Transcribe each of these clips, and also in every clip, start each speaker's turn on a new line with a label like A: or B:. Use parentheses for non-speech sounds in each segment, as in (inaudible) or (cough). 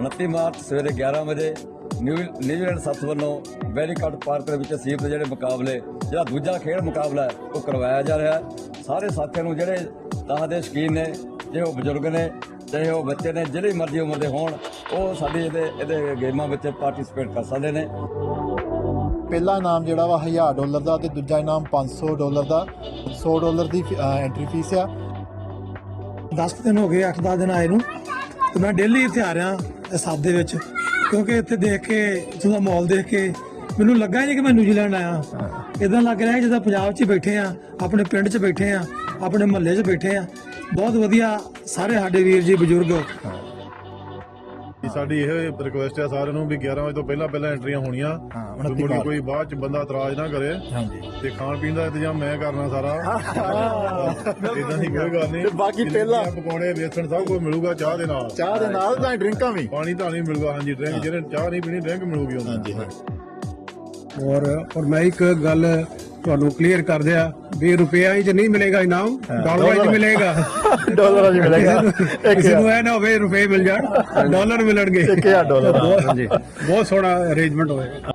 A: 29 March ਸਵੇਰੇ 11 ਵਜੇ new New Zealand ਸੱਤ ਵੱਲੋਂ ਵੈਲੀਕਾਟ ਪਾਰਕ ਦੇ ਵਿੱਚ ਅਸੀਬ ਦੇ ਜਿਹੜੇ ਮੁਕਾਬਲੇ ਜਿਹੜਾ ਦੂਜਾ ਖੇਡ ਮੁਕਾਬਲਾ ਹੈ, ਉਹ ਕਰਵਾਇਆ ਜਾ ਰਿਹਾ ਹੈ। ਸਾਰੇ ਸਾਥੀਆਂ ਨੂੰ ਜਿਹੜੇ ਤਾਂ ਦੇ ਸ਼ਕੀਨ ਨੇ ਜੇ ਉਹ ਬਜ਼ੁਰਗ ਨੇ ਚਾਹੇ ਉਹ ਬੱਚੇ ਨੇ ਜਿਹੜੀ ਮਰਜ਼ੀ ਉਮਰ ਦੇ ਹੋਣ ਉਹ ਸਾਡੀ ਇਹਦੇ ਇਹਦੇ ਗੇਮਾਂ ਵਿੱਚ ਪਾਰਟਿਸਿਪੇਟ ਕਰ ਸਕਦੇ ਨੇ।
B: ਪਹਿਲਾ ਇਨਾਮ ਜਿਹੜਾ ਵਾ 1000 ਡਾਲਰ ਦਾ ਤੇ ਦੂਜਾ ਇਨਾਮ 500 ਡਾਲਰ ਦਾ। 100 ਡਾਲਰ ਦੀ ਐਂਟਰੀ ਫੀਸ ਆ।
C: 10 ਦਿਨ ਹੋ ਗਏ 8-10 ਦਿਨ ਆਏ ਨੂੰ। ਤੇ ਮੈਂ ਡੇਲੀ ਇੱਥੇ ਆ ਰਿਹਾ। ਇਸ ਹੱਬ ਦੇ ਵਿੱਚ, ਕਿਉਂਕਿ ਇੱਥੇ ਦੇਖ ਕੇ, ਇੱਥੋਂ ਦਾ ਮਾਹੌਲ ਦੇਖ ਕੇ ਮੈਨੂੰ ਲੱਗਾ ਹੀ ਨਹੀਂ ਕਿ ਮੈਂ ਨਿਊਜ਼ੀਲੈਂਡ ਆਇਆ। ਇਦਾਂ ਲੱਗ ਰਿਹਾ ਜਿੱਦਾਂ ਪੰਜਾਬ 'ਚ ਬੈਠੇ ਆ ਆਪਣੇ ਪਿੰਡ 'ਚ ਬੈਠੇ ਆ ਆਪਣੇ ਮਹੱਲੇ 'ਚ ਬੈਠੇ ਆ ਬਹੁਤ ਵਧੀਆ ਸਾਰੇ ਸਾਡੇ ਵੀਰ ਜੀ, ਬਜ਼ੁਰਗ
D: ਸਾਡੀ ਇਹ ਰਿਕੁਐਸਟ ਹੈ ਸਾਰਿਆਂ ਨੂੰ ਵੀ 11 ਵਜੇ ਤੋਂ ਪਹਿਲਾਂ ਪਹਿਲਾਂ ਐਂਟਰੀਆਂ ਹੋਣੀਆਂ।
B: ਹਾਂ,
D: ਤੇ
B: 29
D: ਮੁੜ ਕੇ। ਕੋਈ ਬਾਅਦ ਚ ਬੰਦਾ ਇਤਰਾਜ਼ ਨਾ ਕਰੇ
B: ਹਾਂਜੀ।
D: ਤੇ ਖਾਣ ਪੀਣ ਦਾ ਇੰਤਜ਼ਾਮ ਮੈਂ ਕਰਨਾ ਸਾਰਾ। ਇਦਾਂ ਦੀ ਕੋਈ ਗੱਲ ਨਹੀਂ।
B: ਤੇ ਬਾਕੀ ਪਹਿਲਾਂ-
D: ਪਕੌੜੇ ਵੇਸਣ ਸਭ ਕੁਝ ਮਿਲੂਗਾ ਚਾਹ ਦੇ ਨਾਲ।
B: ਚਾਹ ਦੇ ਨਾਲ ਤਾਂ ਡਰਿੰਕਾਂ ਵੀ।
D: ਪਾਣੀ ਤਾਂ ਨਹੀਂ ਮਿਲੂਗਾ ਹਾਂਜੀ ਡਰਿੰਕ ਜਿਹੜੇ ਚਾਹ ਨਹੀਂ ਪੀਣੀ ਡਰਿੰਕ ਮਿਲੂਗੀ ਉਹਨਾਂ।
B: ਹਾਂਜੀ
E: ਔਰ ਔਰ ਮੈਂ ਇੱਕ ਗੱਲ ਤੁਹਾਨੂੰ ਕਲੀਅਰ ਕਰ ਦਿਆ ਵੀ ਰੁਪਿਆ ਹੀ ਚ ਨਹੀਂ ਮਿਲੇਗਾ ਇਨਾਮ ਡਾਲਰ ਚ ਮਿਲੇਗਾ। (laughs)
B: ਡਾਲਰਾਂ 'ਚ ਮਿਲੇਗਾ।
E: ਕਿਸੇ ਨੂੰ ਇਹ ਨਾ ਹੋਵੇ ਰੁਪਏ ਮਿਲ ਜਾਣ ਡਾਲਰ ਮਿਲਣਗੇ।
B: 1000 ਡਾਲਰ
E: ਹਾਂਜੀ। ਬਹੁਤ ਸੋਹਣਾ ਅਰੇਂਜਮੈਂਟ ਹੋਏਗਾ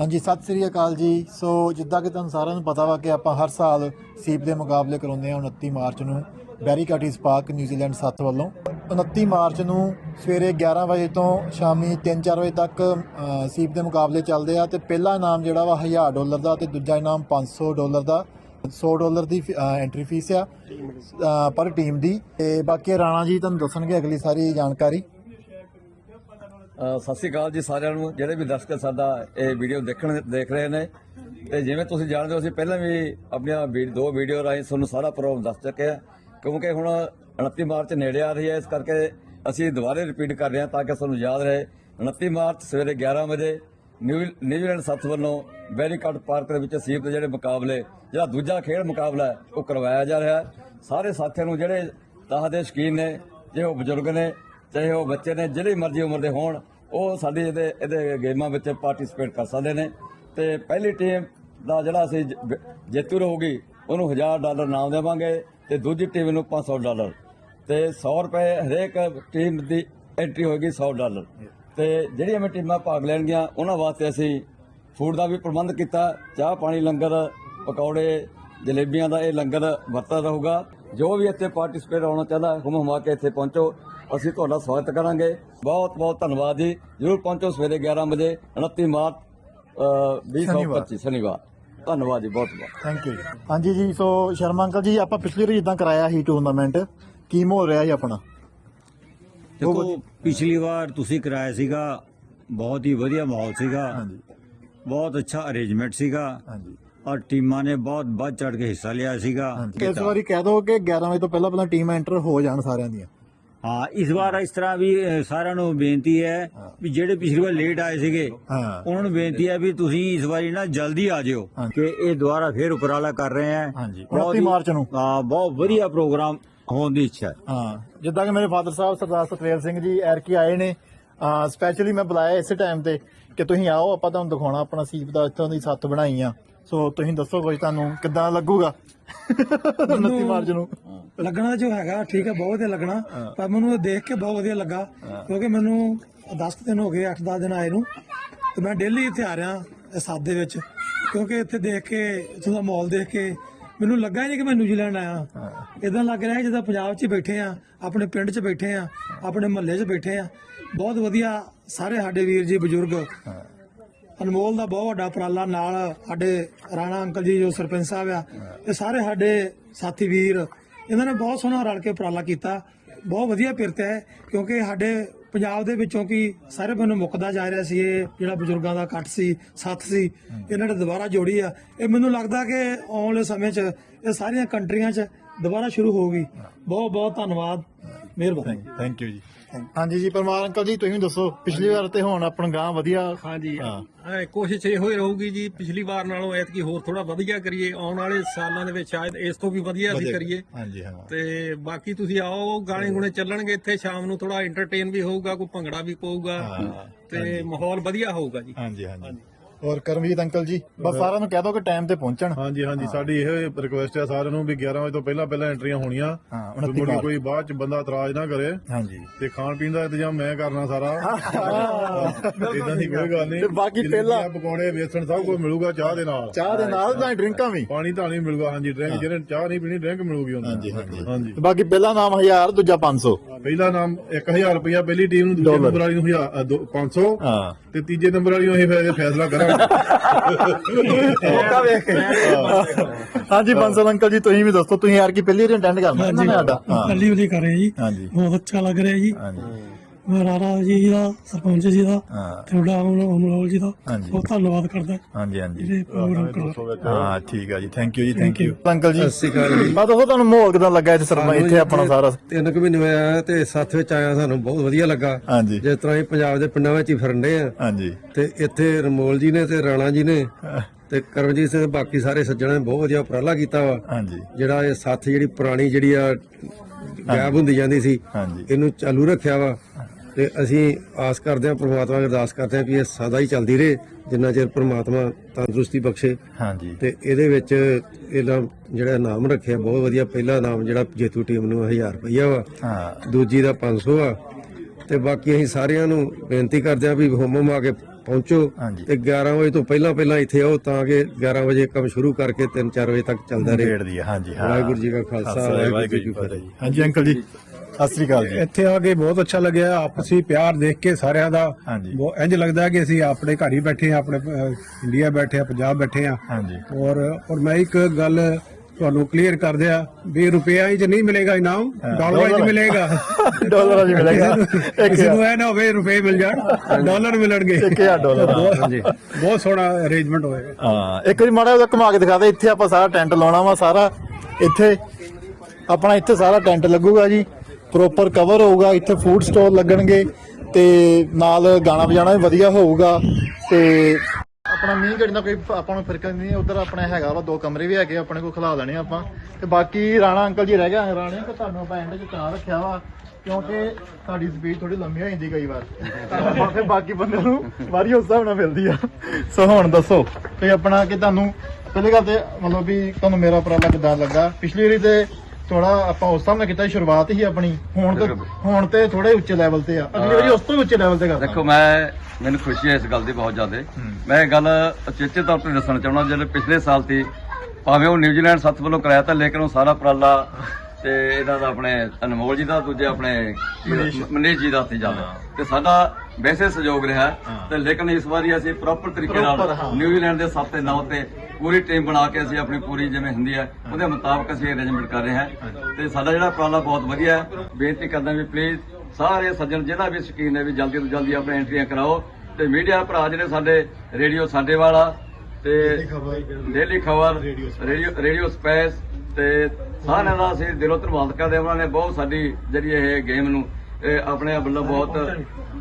B: ਹਾਂਜੀ ਸਤਿ ਸ੍ਰੀ ਅਕਾਲ ਜੀ। ਸੋ ਜਿੱਦਾਂ ਕਿ ਤੁਹਾਨੂੰ ਸਾਰਿਆਂ ਨੂੰ ਪਤਾ ਵਾ ਕਿ ਆਪਾਂ ਹਰ ਸਾਲ ਸੀਪ ਦੇ ਮੁਕਾਬਲੇ ਕਰਾਉਂਦੇ ਹਾਂ 29 ਮਾਰਚ ਨੂੰ ਬੈਰੀਕਾਟਿਸ ਪਾਰਕ ਨਿਊਜ਼ੀਲੈਂਡ 7 ਵੱਲੋਂ। 29 ਮਾਰਚ ਨੂੰ ਸਵੇਰੇ 11 ਵਜੇ ਤੋਂ ਸ਼ਾਮੀ 3-4 ਵਜੇ ਤੱਕ ਅ, ਸੀਪ ਦੇ ਮੁਕਾਬਲੇ ਚੱਲਦੇ ਆ ਤੇ ਪਹਿਲਾ ਇਨਾਮ ਜਿਹੜਾ ਵਾ 1000 ਡਾਲਰ ਦਾ ਤੇ ਦੂਜਾ ਇਨਾਮ 500 ਡਾਲਰ ਦਾ 100 ਡਾਲਰ ਦੀ ਐਂਟਰੀ ਫੀਸ ਆ ਪਰ ਟੀਮ ਦੀ। ਤੇ ਬਾਕੀ ਰਾਣਾ ਜੀ ਤੁਹਾਨੂੰ ਦੱਸਣਗੇ ਅਗਲੀ ਸਾਰੀ ਜਾਣਕਾਰੀ।
A: ਸਤਿ ਸ਼੍ਰੀ ਅਕਾਲ ਜੀ ਸਾਰਿਆਂ ਨੂੰ। ਜਿਹੜੇ ਵੀ ਦਰਸ਼ਕ ਸਾਡਾ ਇਹ ਵੀਡੀਓ ਦੇਖਣ ਦੇਖ ਰਹੇ ਨੇ ਤੇ ਜਿਵੇਂ ਤੁਸੀਂ ਜਾਣਦੇ ਹੋ ਅਸੀਂ ਪਹਿਲਾਂ ਵੀ ਆਪਣੀਆਂ ਵੀ- ਦੋ ਵੀਡੀਓ ਰਾਹੀਂ ਤੁਹਾਨੂੰ ਸਾਰਾ ਪ੍ਰੋਗਰਾਮ ਦੱਸ ਚੁੱਕੇ ਆ। ਕਿਉਂਕਿ ਹੁਣ 29 ਮਾਰਚ ਨੇੜੇ ਆ ਰਹੀ ਹੈ। ਇਸ ਕਰਕੇ ਅਸੀਂ ਦੁਬਾਰੇ ਰਿਪੀਟ ਕਰ ਰਹੇ ਹਾਂ ਤਾਂ ਕਿ ਸਾਨੂੰ ਯਾਦ ਰਹੇ। 29 ਮਾਰਚ ਸਵੇਰੇ 11 ਵਜੇ ਨਿਊ ਨਿਊਜ਼ੀਲੈਂਡ ਸੱਤ ਵੱਲੋਂ ਵੈਲੀਕਾਟ ਪਾਰਕ ਦੇ ਵਿੱਚ ਸੀਪ ਦੇ ਜਿਹੜੇ ਮੁਕਾਬਲੇ, ਜਿਹੜਾ ਦੂਜਾ ਖੇਡ ਮੁਕਾਬਲਾ ਉਹ ਕਰਵਾਇਆ ਜਾ ਰਿਹਾ ਸਾਰੇ ਸਾਥੀਆਂ ਨੂੰ ਜਿਹੜੇ ਤਾਹ ਦੇ ਸ਼ਕੀਨ ਨੇ ਜੇ ਉਹ ਬਜ਼ੁਰਗ ਨੇ, ਚਾਹੇ ਉਹ ਬੱਚੇ ਨੇ, ਜਿਹੜੀ ਮਰਜ਼ੀ ਉਮਰ ਦੇ ਹੋਣ, ਉਹ ਸਾਡੀ ਇਹਦੇ ਇਹਦੇ ਗੇਮਾਂ ਵਿੱਚ ਪਾਰਟਿਸਿਪੇਟ ਕਰ ਸਕਦੇ ਨੇ। ਤੇ ਪਹਿਲੀ ਟੀਮ ਦਾ ਜਿਹੜਾ ਅਸੀਂ ਜੇਤੂ ਰਹੂਗੀ ਉਹਨੂੰ 1000 ਡਾਲਰ ਨਾਮ ਦੇਵਾਂਗੇ ਤੇ ਦੂਜੀ ਟੀਮ ਨੂੰ 500 ਡਾਲਰ। ਤੇ 100 ਰੁਪਏ ਹਰੇਕ ਟੀਮ ਦੀ ਐਂਟਰੀ ਹੋਏਗੀ 100 ਡਾਲਰ। ਤੇ ਜਿਹੜੀਆਂ ਵੀ ਟੀਮਾਂ ਭਾਗ ਲੈਣਗੀਆਂ ਉਹਨਾਂ ਵਾਸਤੇ ਅਸੀਂ ਫੂਡ ਦਾ ਵੀ ਪ੍ਰਬੰਧ ਕੀਤਾ। ਚਾਹ ਪਾਣੀ ਲੰਗਰ ਪਕੌੜੇ ਜਲੇਬੀਆਂ ਦਾ ਇਹ ਲੰਗਰ ਵਰਤਾ ਰਹੂਗਾ। ਜੋ ਵੀ ਇੱਥੇ ਪਾਰਟਿਸਿਪੇਟ ਆਉਣਾ ਚਾਹੁੰਦਾ ਹੈ, ਹੁਮ ਹੁਮਾ ਕੇ ਇੱਥੇ ਪਹੁੰਚੋ। ਅਸੀਂ ਤੁਹਾਡਾ ਸਵਾਗਤ ਕਰਾਂਗੇ। ਬਹੁਤ ਬਹੁਤ ਧੰਨਵਾਦ ਜੀ। ਜਰੂਰ ਪਹੁੰਚੋ ਸਵੇਰੇ 11 ਵਜੇ 29 ਮਾਰਚ ਅ, 2025 ਸ਼ਨੀਵਾਰ। ਧੰਨਵਾਦ ਜੀ ਬਹੁਤ ਬਹੁਤ।
B: ਥੈਂਕ ਯੂ ਹਾਂਜੀ ਜੀ ਸੋ ਸ਼ਰਮਾ ਅੰਕਲ ਜੀ ਆਪਾਂ ਪਿਛਲੀ ਵਾਰੀ ਜਿੱਦਾਂ ਕਰਾਇਆ ਸੀ ਟੂਰਨਾਮੈਂਟ ਕੀ ਮਾਹੌਲ ਰਿਹਾ ਜੀ ਆਪਣਾ?
F: ਦੇਖੋ ਪਿਛਲੀ ਵਾਰ ਤੁਸੀਂ ਕਰਾਇਆ ਸੀਗਾ ਬਹੁਤ ਹੀ ਵਧੀਆ ਮਾਹੌਲ ਸੀਗਾ।
B: ਹਾਂਜੀ।
F: ਬਹੁਤ ਅੱਛਾ ਅਰੇਂਜਮੈਂਟ ਸੀਗਾ।
B: ਹਾਂਜੀ।
F: ਔਰ ਟੀਮਾਂ ਨੇ ਬਹੁਤ ਵੱਧ ਚੜ ਕੇ ਹਿੱਸਾ ਲਿਆ ਸੀਗਾ।
B: ਇਸ ਵਾਰੀ ਕਹਿ ਦੋ ਕਿ 11 ਵਜੇ ਤੋਂ ਪਹਿਲਾਂ ਪਹਿਲਾਂ ਟੀਮ ਐਂਟਰ ਹੋ ਜਾਣ ਸਾਰਿਆਂ ਦੀਆਂ।
F: ਹਾਂ ਇਸ ਵਾਰ ਇਸ ਤਰ੍ਹਾਂ ਵੀ ਸਾਰਿਆਂ ਨੂੰ ਬੇਨਤੀ ਹੈ ਵੀ ਜਿਹੜੇ ਪਿਛਲੀ ਵਾਰ ਲੇਟ ਆਏ ਸੀਗੇ
B: ਹਾਂ।
F: ਉਹਨਾਂ ਨੂੰ ਬੇਨਤੀ ਹੈ ਵੀ ਤੁਸੀਂ ਇਸ ਵਾਰੀ ਨਾ ਜਲਦੀ ਆ ਜਿਓ
B: ਹਾਂਜੀ।
F: ਕਿ ਇਹ ਦੁਬਾਰਾ ਫੇਰ ਉਪਰਾਲਾ ਕਰ ਰਹੇ ਹੈ।
B: ਹਾਂਜੀ।
F: ਬਹੁਤ
B: 29
F: ਹੀ-
B: ਮਾਰਚ ਨੂੰ।
F: ਹਾਂ ਬਹੁਤ ਵਧੀਆ ਪ੍ਰੋਗਰਾਮ ਹੋਣ ਦੀ ਇੱਛਾ ਹੈ।
B: ਹਾਂ ਜਿੱਦਾਂ ਕਿ ਮੇਰੇ ਫਾਦਰ ਸਾਹਿਬ ਸਰਦਾਰ ਸਤਵੇਲ ਸਿੰਘ ਜੀ ਐਰਕੀ ਆਏ ਨੇ ਸਪੈਸ਼ਲੀ ਮੈਂ ਬੁਲਾਇਆ ਇਸੇ ਟਾਈਮ ਤੇ ਕਿ ਤੁਸੀਂ ਆਓ ਆਪਾਂ ਤੁਹਾਨੂੰ ਦਿਖਾਉਣਾ ਆਪਣਾ ਸੀਪ ਦਾ ਇੱਥੋਂ ਦੀ ਸੱਤ ਬਣਾਈ ਆ ਸੋ ਤੁਸੀਂ ਦੱਸੋ ਕੁਝ ਤੁਹਾਨੂੰ ਕਿੱਦਾਂ ਲੱਗੂਗਾ? 29 ਮਾਰਚ ਨੂੰ।
C: ਲੱਗਣਾ ਜੋ ਹੈਗਾ ਠੀਕ ਹੈ ਬਹੁਤ ਵਧੀਆ ਲੱਗਣਾ ਪਰ ਮੈਨੂੰ ਇਹ ਦੇਖ ਕੇ ਬਹੁਤ ਵਧੀਆ ਲੱਗਾ ਕਿਉਂਕਿ ਮੈਨੂੰ 10 ਕੁ ਦਿਨ ਹੋ ਗਏ 8-10 ਦਿਨ ਆਏ ਨੂੰ ਤੇ ਮੈਂ ਡੇਲੀ ਇੱਥੇ ਆ ਰਿਹਾ ਇਸ ਦੇ ਵਿੱਚ ਕਿਉਂਕਿ ਇੱਥੇ ਦੇਖ ਕੇ ਇੱਥੋਂ ਦਾ ਮਾਹੌਲ ਦੇਖ ਕੇ ਮੈਨੂੰ ਲੱਗਾ ਨਹੀਂ ਕਿ ਮੈਂ ਨਿਊਜ਼ੀਲੈਂਡ ਆਇਆ। ਇਦਾਂ ਲੱਗ ਰਿਹਾ ਜਿੱਦਾਂ ਪੰਜਾਬ 'ਚ ਬੈਠੇ ਆ ਆਪਣੇ ਪਿੰਡ 'ਚ ਬੈਠੇ ਆ ਆਪਣੇ ਮਹੱਲੇ 'ਚ ਬੈਠੇ ਆ। ਬਹੁਤ ਵਧੀਆ ਸਾਰੇ ਸਾਡੇ ਵੀਰ ਜੀ ਬਜ਼ੁਰਗ। ਅਨਮੋਲ ਦਾ ਬਹੁਤ ਵੱਡਾ ਉਪਰਾਲਾ ਨਾਲ ਸਾਡੇ ਰਾਣਾ ਅੰਕਲ ਜੀ ਜੋ ਸਰਪੰਚ ਸਾਹਿਬ ਆ ਇਹ ਸਾਰੇ ਸਾਡੇ ਸਾਥੀ ਵੀਰ ਇਹਨਾਂ ਨੇ ਬਹੁਤ ਸੋਹਣਾ ਰਲ ਕੇ ਉਪਰਾਲਾ ਕੀਤਾ। ਬਹੁਤ ਵਧੀਆ ਪਿਰਤ ਹੈ ਕਿਉਂਕਿ ਸਾਡੇ ਪੰਜਾਬ ਦੇ ਵਿੱਚੋਂ ਕਿ ਸਾਰੇ ਮੈਨੂੰ ਮੁੱਕਦਾ ਜਾ ਰਿਹਾ ਸੀ ਇਹ ਜਿਹੜਾ ਬਜ਼ੁਰਗਾਂ ਦਾ ਇਕੱਠ ਸੀ ਸੱਥ ਸੀ, ਇਹਨਾਂ ਨੇ ਦੁਬਾਰਾ ਜੋੜੀ ਆ। ਇਹ ਮੈਨੂੰ ਲੱਗਦਾ ਕਿ ਆਉਣ ਵਾਲੇ ਸਮੇਂ 'ਚ ਇਹ ਸਾਰੀਆਂ ਕੰਟਰੀਆਂ 'ਚ ਦੁਬਾਰਾ ਸ਼ੁਰੂ ਹੋਊਗੀ ਬਹੁਤ ਬਹੁਤ ਧੰਨਵਾਦ। ਮਿਹਰਬਾਨੀ।
B: ਥੈਂਕ ਯੂ ਜੀ। ਹਾਂਜੀ ਜੀ ਪਰਮਾਰ ਅੰਕਲ ਜੀ ਤੁਸੀਂ ਦੱਸੋ ਪਿਛਲੀ ਵਾਰ ਤੇ ਹੁਣ ਆਪਣਾ ਗਾਂ ਵਧੀਆ।
G: ਹਾਂਜੀ।
B: ਹਾਂ।
G: ਕੋਸ਼ਿਸ਼ ਇਹੋ ਹੀ ਰਹੂਗੀ ਜੀ ਪਿਛਲੀ ਵਾਰ ਨਾਲੋਂ ਐਤਕੀ ਹੋਰ ਥੋੜਾ ਵਧੀਆ ਕਰੀਏ ਆਉਣ ਵਾਲੇ ਸਾਲਾਂ ਦੇ ਵਿੱਚ ਸ਼ਾਇਦ ਇਸ ਤੋਂ ਵੀ ਵਧੀਆ ਅਸੀਂ ਕਰੀਏ।
B: ਹਾਂਜੀ ਹਾਂ।
G: ਤੇ ਬਾਕੀ ਤੁਸੀਂ ਆਓ ਗਾਣੇ ਗੁਣੇ ਚੱਲਣਗੇ ਇੱਥੇ ਸ਼ਾਮ ਨੂੰ ਥੋੜਾ ਐਂਟਰਟੇਨ ਵੀ ਹੋਊਗਾ ਕੋਈ ਭੰਗੜਾ ਵੀ ਪਊਗਾ। ਤੇ ਮਾਹੌਲ ਵਧੀਆ ਹੋਊਗਾ ਜੀ।
B: ਹਾਂਜੀ। ਹਾਂਜੀ। ਔਰ ਕਰਮਜੀਤ ਅੰਕਲ ਜੀ ਬਸ ਸਾਰਿਆਂ ਨੂੰ ਕਹਿ ਦੋ ਕਿ ਟਾਈਮ ਤੇ ਪਹੁੰਚਣ।
D: ਹਾਂਜੀ ਹਾਂਜੀ ਸਾਡੀ ਇਹ ਰਿਕੁਐਸਟ ਹੈ ਸਾਰਿਆਂ ਨੂੰ ਵੀ 11 ਵਜੇ ਤੋਂ ਪਹਿਲਾਂ ਪਹਿਲਾਂ ਐਂਟਰੀਆਂ ਹੋਣੀਆਂ।
B: ਹਾਂ, 29
D: ਤੇ ਮੁੜ ਕੇ
B: ਮਾਰਚ।
D: ਕੋਈ ਬਾਅਦ ਚ ਬੰਦਾ ਇਤਰਾਜ਼ ਨਾ ਕਰੇ।
B: ਹਾਂਜੀ।
D: ਤੇ ਖਾਣ ਪੀਣ ਦਾ ਇੰਤਜ਼ਾਮ ਮੈਂ ਕਰਨਾ ਸਾਰਾ। ਇਦਾਂ ਦੀ ਕੋਈ ਗੱਲ ਨਹੀਂ।
B: ਤੇ ਬਾਕੀ ਪਹਿਲਾਂ-
D: ਪਕੌੜੇ ਵੇਸਣ ਸਭ ਕੁਝ ਮਿਲੂਗਾ ਚਾਹ ਦੇ ਨਾਲ।
B: ਚਾਹ ਦੇ ਨਾਲ ਤਾਂ ਡਰਿੰਕਾਂ ਵੀ।
D: ਪਾਣੀ ਤਾਂ ਨਹੀਂ ਮਿਲੂਗਾ ਹਾਂਜੀ ਡਰਿੰਕ ਜਿਹਨੇ ਚਾਹ ਨਹੀਂ ਪੀਣੀ ਡਰਿੰਕ ਮਿਲੂਗੀ ਉਹਨਾਂ
B: ਹਾਂਜੀ ਹਾਂਜੀ। ਤੇ ਬਾਕੀ ਪਹਿਲਾ ਨਾਮ 1000 ਦੂਜਾ 500
D: ਪਹਿਲਾ ਨਾਮ 1000 ਰੁਪਇਆ ਪਹਿਲੀ ਟੀਮ ਨੂੰ ਦੂਜੇ ਨੰਬਰ ਵਾਲੀ ਨੂੰ 1000 ਦੋ- 500
B: ਹਾਂ।
D: ਤੇ ਤੀਜੇ ਨੰਬਰ ਵਾਲੀ ਨੂੰ ਫਿਰ ਫੈਸਲਾ ਕਰਾਂਗੇ।
B: ਮੌਕਾ ਵੇਖ ਕੇ। ਹਾਂਜੀ ਬੰਸਲ ਅੰਕਲ ਜੀ ਤੁਸੀਂ ਵੀ ਦੱਸੋ ਤੁਸੀਂ ਯਾਰ ਕੀ ਪਹਿਲੀ ਵਾਰ ਅਟੈਂਡ ਕਰਨਾ ਇਹਨਾਂ ਨੇ ਸਾਡਾ ਹਾਂ
C: ਪਹਿਲੀ ਵਾਰੀ ਕਰ ਰਹੇ ਜੀ।
B: ਹਾਂਜੀ।
C: ਬਹੁਤ ਅੱਛਾ ਲੱਗ ਰਿਹਾ ਜੀ। ਰਾਰਾ ਜੀ ਦਾ ਸਰਪੰਚ ਜੀ ਦਾ
B: ਹਾਂ।
C: ਤੁਹਾਡਾ ਅਮਰੋਲ ਜੀ ਦਾ।
B: ਹਾਂਜੀ।
C: ਬਹੁਤ ਧੰਨਵਾਦ ਕਰਦਾ।
B: ਹਾਂਜੀ ਹਾਂਜੀ।
C: ਜਿਹੜੇ ਪ੍ਰੋਗਰਾਮ ਕਰਵਾ
B: ਹਾਂ ਠੀਕ ਆ ਜੀ। Thank you ji thank you uncle ji
H: ਸਤਿ ਸ਼੍ਰੀ ਅਕਾਲ ਜੀ।
B: ਮੈਂ ਦੱਸੋ ਤੁਹਾਨੂੰ ਮਾਹੌਲ ਕਿਦਾਂ ਲੱਗਾ ਇੱਥੇ ਸਰਪੰਚ ਇੱਥੇ ਆਪਣਾ ਸਾਰਾ?
H: ਤਿੰਨ ਕੁ ਮਹੀਨੇ ਹੋਇਆ ਤੇ ਸਾਥ ਵਿੱਚ ਆਇਆ ਸਾਨੂੰ ਬਹੁਤ ਵਧੀਆ ਲੱਗਾ।
B: ਹਾਂਜੀ।
H: ਜਿਸ ਤਰ੍ਹਾਂ ਹੀ ਪੰਜਾਬ ਦੇ ਪਿੰਡਾਂ ਵਿੱਚ ਹੀ ਫਿਰਨਦੇ ਆ।
B: ਹਾਂਜੀ।
H: ਤੇ ਇੱਥੇ ਰਮੋਲ ਜੀ ਨੇ ਤੇ ਰਾਣਾ ਜੀ ਨੇ ਤੇ ਕਰਮਜੀਤ ਸਿੰਘ ਤੇ ਬਾਕੀ ਸਾਰੇ ਸੱਜਣਾਂ ਨੇ ਬਹੁਤ ਵਧੀਆ ਉਪਰਾਲਾ ਕੀਤਾ ਵਾ।
B: ਹਾਂਜੀ।
H: ਜਿਹੜਾ ਇਹ ਸਾਥ ਜਿਹੜੀ ਪੁਰਾਣੀ ਜਿਹੜੀ ਆ ਗਾਇਬ ਹੁੰਦੀ ਜਾਂਦੀ ਸੀ
B: ਹਾਂਜੀ।
H: ਇਹਨੂੰ ਚਾਲੂ ਰੱਖਿਆ ਵਾ। ਤੇ ਅਸੀਂ ਆਸ ਕਰਦੇ ਹਾਂ ਪ੍ਰਮਾਤਮਾ ਅਗੇ ਅਰਦਾਸ ਕਰਦੇ ਹਾਂ ਕਿ ਇਹ ਸਦਾ ਹੀ ਚੱਲਦੀ ਰਹੇ ਜਿੰਨਾ ਚਿਰ ਪ੍ਰਮਾਤਮਾ ਤੰਦਰੁਸਤੀ ਬਖਸ਼ੇ।
B: ਹਾਂਜੀ।
H: ਤੇ ਇਹਦੇ ਵਿੱਚ ਇਹਦਾ ਜਿਹੜਾ ਨਾਮ ਰੱਖਿਆ ਬਹੁਤ ਵਧੀਆ ਪਹਿਲਾ ਨਾਮ ਜਿਹੜਾ ਜੇਤੂ ਟੀਮ ਨੂੰ 1000 ਰੁਪਈਆ ਵਾ।
B: ਹਾਂ।
H: ਦੂਜੀ ਦਾ 500 ਆ। ਤੇ ਬਾਕੀ ਅਸੀਂ ਸਾਰਿਆਂ ਨੂੰ ਬੇਨਤੀ ਕਰਦੇ ਆ ਵੀ ਹੋਮਮ ਆ ਕੇ ਪਹੁੰਚੋ। ਤੇ 11 ਵਜੇ ਤੋਂ ਪਹਿਲਾਂ ਪਹਿਲਾਂ ਇੱਥੇ ਆਓ ਤਾਂ ਕਿ 11 ਵਜੇ ਕੰਮ ਸ਼ੁਰੂ ਕਰਕੇ 3-4 ਵਜੇ ਤੱਕ ਚੱਲਦਾ ਰਹੇ।
B: ਹਾਂਜੀ ਹਾਂ।
H: ਵਾਹਿਗੁਰੂ ਜੀ ਕਾ ਖਾਲਸਾ ਵਾਹਿਗੁਰੂ ਜੀ ਕੀ ਫਤਿਹ।
B: ਹਾਂਜੀ ਅੰਕਲ ਜੀ। ਸਤਿ ਸ੍ਰੀ ਅਕਾਲ ਜੀ।
E: ਇੱਥੇ ਆ ਕੇ ਬਹੁਤ ਅੱਛਾ ਲੱਗਿਆ। ਆਪਸੀ ਪਿਆਰ ਦੇਖ ਕੇ ਸਾਰਿਆਂ ਦਾ
B: ਹਾਂਜੀ।
E: ਬਹੁਤ ਇੰਜ ਲੱਗਦਾ ਕਿ ਅਸੀਂ ਆਪਣੇ ਘਰ ਹੀ ਬੈਠੇ ਆ ਆਪਣੇ ਇੰਡੀਆ ਬੈਠੇ ਆ ਪੰਜਾਬ ਬੈਠੇ ਆ
B: ਹਾਂਜੀ।
E: ਔਰ ਔਰ ਮੈਂ ਇੱਕ ਗੱਲ ਤੁਹਾਨੂੰ ਕਲੀਅਰ ਕਰ ਦਿਆ ਵੀ ਰੁਪਿਆ ਹੀ ਚ ਨਹੀਂ ਮਿਲੇਗਾ ਇਨਾਮ ਡਾਲਰ ਵਿੱਚ ਮਿਲੇਗਾ। (laughs)
B: ਡਾਲਰ ਜੀ ਮਿਲੇਗਾ।
E: ਕਿਸੇ ਨੂੰ ਇਹ ਨਾ ਹੋਵੇ ਰੁਪਏ ਮਿਲ ਜਾਣ ਡਾਲਰ ਮਿਲਣਗੇ।
B: 1000 ਡਾਲਰ
E: ਬਹੁਤ ਬਹੁਤ ਸੋਹਣਾ ਅਰੇਂਜਮੈਂਟ ਹੋਏਗਾ
B: ਹਾਂ ਇੱਕ ਵਾਰੀ ਮਾੜਾ ਜਿਹਾ ਘੁਮਾ ਕੇ ਦਿਖਾ ਦੇ। ਇੱਥੇ ਆਪਾਂ ਸਾਰਾ ਟੈਂਟ ਲਾਉਣਾ ਵਾ ਸਾਰਾ ਇੱਥੇ। ਆਪਣਾ ਇੱਥੇ ਸਾਰਾ ਟੈਂਟ ਲੱਗੂਗਾ ਜੀ। ਪ੍ਰੋਪਰ ਕਵਰ ਹੋਊਗਾ, ਇੱਥੇ ਫੂਡ ਸਟੋਰ ਲੱਗਣਗੇ ਤੇ ਨਾਲ ਗਾਣਾ ਵਜਾਣਾ ਵੀ ਵਧੀਆ ਹੋਊਗਾ ਤੇ ਆਪਣਾ ਮੀਂਹ ਘੜੀ ਦਾ ਕੋਈ ਆਪਾਂ ਨੂੰ ਫਿਰਕ ਨਹੀਂ, ਉਧਰ ਆਪਣਾ ਹੈਗਾ ਵਾ, ਦੋ ਕਮਰੇ ਵੀ ਹੈਗੇ ਆਪਣੇ ਕੋਲ ਖਿਲਾ ਲੈਣੇ ਆਪਾਂ। ਤੇ ਬਾਕੀ ਰਾਣਾ ਅੰਕਲ ਜੀ ਰਹਿ ਗਿਆ, ਰਾਣੇ ਕਿ ਤੁਹਾਨੂੰ ਆਪਾਂ ਐਂਡ 'ਚ ਤਾਂ ਰੱਖਿਆ ਵਾ, ਕਿਉਂਕਿ ਸਾਡੀ ਸਪੀਡ ਥੋੜੀ ਲੰਮੀ ਹੋ ਜਾਂਦੀ ਕਈ ਵਾਰ। ਤਾਂ ਫਿਰ ਬਾਕੀ ਬੰਦੇ ਨੂੰ ਵਾਰੀ ਉਸ ਹਿਸਾਬ ਨਾਲ ਮਿਲਦੀ ਆ। ਸੋ ਹੁਣ ਦੱਸੋ ਤੇ ਆਪਣਾ ਕਿ ਤੁਹਾਨੂੰ, ਪਹਿਲੀ ਗੱਲ ਤੇ ਮਤਲਬ ਵੀ ਤੁਹਾਨੂੰ ਮੇਰਾ ਉਪਰਾਲਾ ਕਿਦਾਂ ਲੱਗਾ। ਪਿਛਲੀ ਵਾਰੀ ਤੇ ਥੋੜਾ ਆਪਾਂ ਉਸ ਨਾਲ ਕੀਤਾ ਸੀ, ਸ਼ੁਰੂਆਤ ਹੀ ਆਪਣੀ। ਹੁਣ ਤੇ ਹੁਣ ਤੇ ਥੋੜੇ ਉੱਚੇ ਲੈਵਲ ਤੇ ਆ। ਅਗਲੀ ਵਾਰੀ ਉਸ ਤੋਂ ਵੀ ਉੱਚੇ ਲੈਵਲ ਤੇ ਕਰਦਾ।
A: ਦੇਖੋ ਮੈਂ ਮੈਨੂੰ ਖੁਸ਼ੀ ਹੈ ਇਸ ਗੱਲ ਦੀ ਬਹੁਤ ਜ਼ਿਆਦਾ। ਮੈਂ ਇਹ ਗੱਲ ਅਚੇਚੇ ਤੌਰ ਤੇ ਦੱਸਣਾ ਚਾਹੁੰਦਾ ਜਿਹੜੇ ਪਿਛਲੇ ਸਾਲ ਤੇ ਭਾਵੇਂ ਉਹ ਨਿਊਜ਼ੀਲੈਂਡ ਸੱਤ ਵੱਲੋਂ ਕਰਾਇਆ ਤਾਂ ਲੇਕਿਨ ਉਹ ਸਾਰਾ ਉਪਰਾਲਾ ਤੇ ਇਹਨਾਂ ਦਾ ਆਪਣੇ ਅਨਮੋਲ ਜੀ ਦਾ ਦੂਜੇ ਆਪਣੇ ਮਨੀਸ਼ ਜੀ ਦਾ। ਸੀ ਜ਼ਿਆਦਾ ਤੇ ਸਾਡਾ ਵੈਸੇ ਸਹਿਯੋਗ ਰਿਹਾ। ਤੇ ਲੇਕਿਨ ਇਸ ਵਾਰੀ ਅਸੀਂ ਪ੍ਰੋਪਰ ਤਰੀਕੇ ਨਾਲ। ਨਿਊਜ਼ੀਲੈਂਡ ਦੇ 7 ਤੇ 9 ਤੇ ਪੂਰੀ ਟੀਮ ਬਣਾ ਕੇ ਅਸੀਂ ਆਪਣੀ ਪੂਰੀ ਜਿਵੇਂ ਹੁੰਦੀ ਹੈ ਉਹਦੇ ਮੁਤਾਬਕ ਅਸੀਂ ਅਰੇਂਜਮੈਂਟ ਕਰ ਰਹੇ ਹਾਂ। ਤੇ ਸਾਡਾ ਜਿਹੜਾ ਉਪਰਾਲਾ ਬਹੁਤ ਵਧੀਆ ਹੈ। ਬੇਨਤੀ ਕਰਦਾ ਵੀ ਪਲੀਜ਼ ਸਾਰੇ ਸੱਜਣ ਜਿਹੜਾ ਵੀ ਸ਼ਕੀਨ ਹੈ ਵੀ ਜਲਦੀ ਤੋਂ ਜਲਦੀ ਆਪਣੀ ਐਂਟਰੀਆਂ ਕਰਾਓ। ਤੇ ਮੀਡੀਆ ਭਰਾ ਜਿਹੜੇ ਸਾਡੇ ਰੇਡੀਓ ਸਾਡੇ ਵਾਲਾ ਤੇ ਡੇਲੀ ਖਬਰ ਰੇਡੀਓ ਰੇਡੀਓ ਸਪੇਸ ਤੇ ਸਾਰਿਆਂ ਦਾ ਅਸੀਂ ਦਿਲੋਂ ਧੰਨਵਾਦ ਕਰਦੇ ਹਾਂ। ਉਹਨਾਂ ਨੇ ਬਹੁਤ ਸਾਡੀ ਜਿਹੜੀ ਇਹ ਗੇਮ ਨੂੰ ਆਪਣੇ ਵੱਲੋਂ ਬਹੁਤ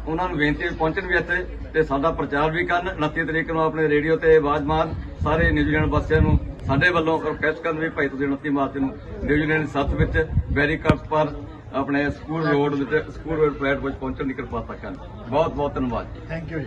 A: ਉਹਨਾਂ ਨੂੰ ਬੇਨਤੀ ਪਹੁੰਚਣ ਵੀ ਇੱਥੇ ਤੇ ਸਾਡਾ ਪ੍ਰਚਾਰ ਵੀ ਕਰਨ। 29 ਤਰੀਕ ਨੂੰ ਆਪਣੇ ਰੇਡੀਓ ਤੇ ਆਵਾਜ਼ ਮਾਰ ਸਾਰੇ ਨਿਊਜ਼ੀਲੈਂਡ ਵਾਸੀਆਂ ਨੂੰ ਸਾਡੇ ਵੱਲੋਂ ਰਿਕਵੈਸਟ ਕਰਨ ਵੀ ਭਾਈ ਤੁਸੀਂ 29 ਮਾਰਚ ਨੂੰ ਨਿਊਜ਼ੀਲੈਂਡ ਸੱਤ ਵਿੱਚ ਬੈਰੀਕਾਰਡਸ ਪਰ ਆਪਣੇ ਸਕੂਲ ਰੋਡ ਵਿੱਚ ਸਕੂਲ ਰੋਡ ਪਲੇਟ ਵਿੱਚ ਪਹੁੰਚਣ ਦੀ ਕਿਰਪਾਲਤਾ ਕਰਨ। ਬਹੁਤ ਬਹੁਤ ਧੰਨਵਾਦ। ਜੀ
B: ਥੈਂਕ ਯੂ ਜੀ।